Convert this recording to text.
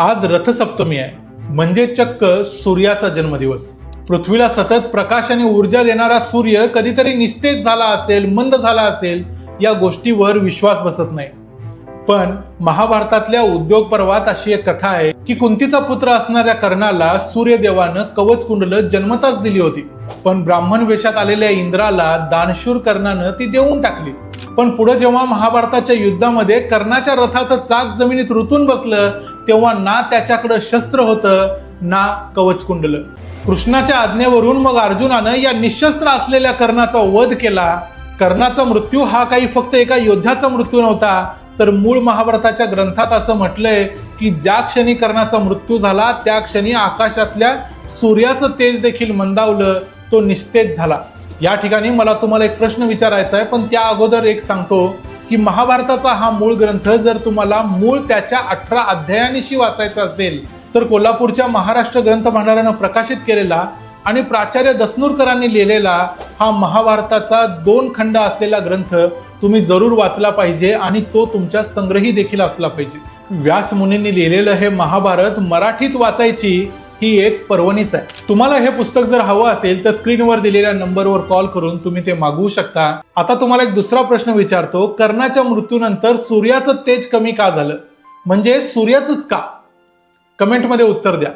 आज रथसप्तमी आहे. म्हणजे चक्क सूर्याचा जन्मदिवस. पृथ्वीला सतत प्रकाश आणि ऊर्जा देणारा सूर्य कधीतरी निस्तेज झाला असेल मंद झाला असेल या गोष्टीवर विश्वास बसत नाही. पण महाभारतातल्या उद्योग पर्वात अशी एक कथा आहे की कुंतीचा पुत्र असणाऱ्या कर्णाला सूर्यदेवानं कवच कुंडल जन्मताच दिली होती. पण ब्राह्मण वेशात आलेल्या इंद्राला दानशूर कर्णानं ती देऊन टाकली. पण पुढे जेव्हा महाभारताच्या युद्धामध्ये कर्णाच्या रथाचं चाक जमिनीत रुतून बसलं तेव्हा ना त्याच्याकडं शस्त्र होतं ना कवच कुंडलं. कृष्णाच्या आज्ञेवरून मग अर्जुनानं या निशस्त्र असलेल्या कर्णाचा वध केला. कर्णाचा मृत्यू हा काही फक्त एका योद्ध्याचा मृत्यू नव्हता तर मूळ महाभारताच्या ग्रंथात असं म्हटलंय की ज्या क्षणी कर्णाचा मृत्यू झाला त्या क्षणी आकाशातल्या सूर्याचं तेज देखील मंदावलं तो निस्तेज झाला. या ठिकाणी मला तुम्हाला एक प्रश्न विचारायचा आहे पण त्या अगोदर एक सांगतो की महाभारताचा हा मूळ ग्रंथ जर तुम्हाला मूळ त्याच्या अठरा अध्यायानिशी वाचायचा असेल तर कोल्हापूरच्या महाराष्ट्र ग्रंथ भांडारानं प्रकाशित केलेला आणि प्राचार्य दसनूरकरांनी लिहिलेला हा महाभारताचा दोन खंड असलेला ग्रंथ तुम्ही जरूर वाचला पाहिजे आणि तो तुमच्या संग्रही देखील असला पाहिजे. व्यास मुनींनी लिहिलेलं हे महाभारत मराठीत वाचायची ही एक पर्वणीच आहे. तुम्हाला हे पुस्तक जर हवं असेल तर स्क्रीनवर दिलेल्या नंबरवर कॉल करून तुम्ही ते मागवू शकता. आता तुम्हाला एक दुसरा प्रश्न विचारतो. कर्णाच्या मृत्यूनंतर सूर्याचं तेज कमी का झालं? म्हणजे सूर्याचंच का? कमेंटमध्ये उत्तर द्या.